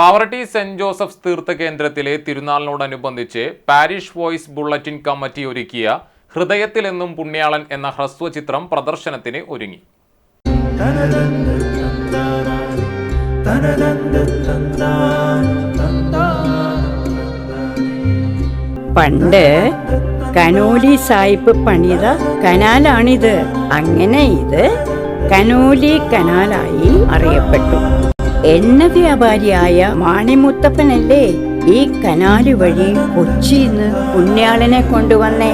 Pavaratti saint Joseph's തീർത്ഥ കേന്ദ്രത്തിലെ തിരുനാളിനോടനുബന്ധിച്ച് പാരിഷ് വോയിസ് ബുള്ളറ്റിൻ കമ്മിറ്റി ഒരുക്കിയ ഹൃദയത്തിലെന്നും പുണ്യാളൻ എന്ന ഹ്രസ്വചിത്രം പ്രദർശനത്തിന് ഒരുങ്ങി. പണ്ട് കനോലി സായിപ്പ് പണിത കനാലാണിത്. അങ്ങനെ ഇത് കനോലി കനാലായി അറിയപ്പെട്ടു. എണ്ണ വ്യാപാരിയായ മാണിമുത്തപ്പനല്ലേ ഈ കനാല് വഴി കൊച്ചി പുണ്യാളനെ കൊണ്ടുവന്നേ?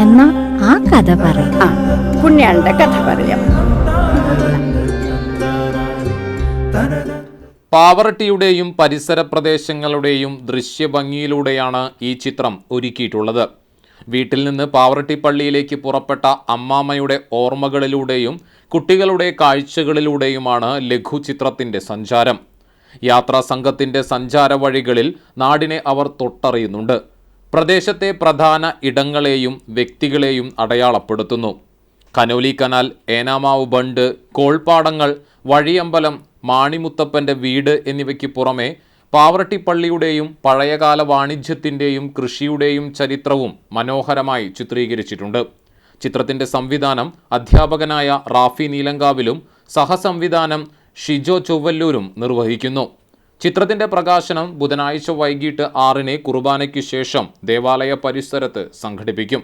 എന്നാ ആ കഥ പറയാം. ആ പുണ്യാളന്റെ കഥ പറയാം. പാവറട്ടിയുടെയും പരിസര പ്രദേശങ്ങളുടെയും ദൃശ്യഭംഗിയിലൂടെയാണ് ഈ ചിത്രം ഒരുക്കിയിട്ടുള്ളത്. വീട്ടിൽ നിന്ന് പാവറട്ടി പള്ളിയിലേക്ക് പുറപ്പെട്ട അമ്മാമ്മയുടെ ഓർമ്മകളിലൂടെയും കുട്ടികളുടെ കാഴ്ചകളിലൂടെയുമാണ് ലഘുചിത്രത്തിന്റെ സഞ്ചാരം. യാത്രാ സംഘത്തിന്റെ സഞ്ചാര വഴികളിൽ നാടിനെ അവർ തൊട്ടറിയുന്നുണ്ട്. പ്രദേശത്തെ പ്രധാന ഇടങ്ങളെയും വ്യക്തികളെയും അടയാളപ്പെടുത്തുന്നു. കനോലി കനാൽ ഏനാമാവ് ബണ്ട് കോൾപ്പാടങ്ങൾ വഴിയമ്പലം മാണിമുത്തപ്പന്റെ വീട് എന്നിവയ്ക്ക് പുറമെ പാവറട്ടിപ്പള്ളിയുടെയും പഴയകാല വാണിജ്യത്തിന്റെയും കൃഷിയുടെയും ചരിത്രവും മനോഹരമായി ചിത്രീകരിച്ചിട്ടുണ്ട്. ചിത്രത്തിന്റെ സംവിധാനം അധ്യാപകനായ റാഫി നീലങ്കാവിലും സഹസംവിധാനം ഷിജോ ചൊവ്വല്ലൂരും നിർവഹിക്കുന്നു. ചിത്രത്തിന്റെ പ്രകാശനം ബുധനാഴ്ച വൈകിട്ട് ആറിന് കുർബാനയ്ക്ക് ശേഷം ദേവാലയ പരിസരത്ത് സംഘടിപ്പിക്കും.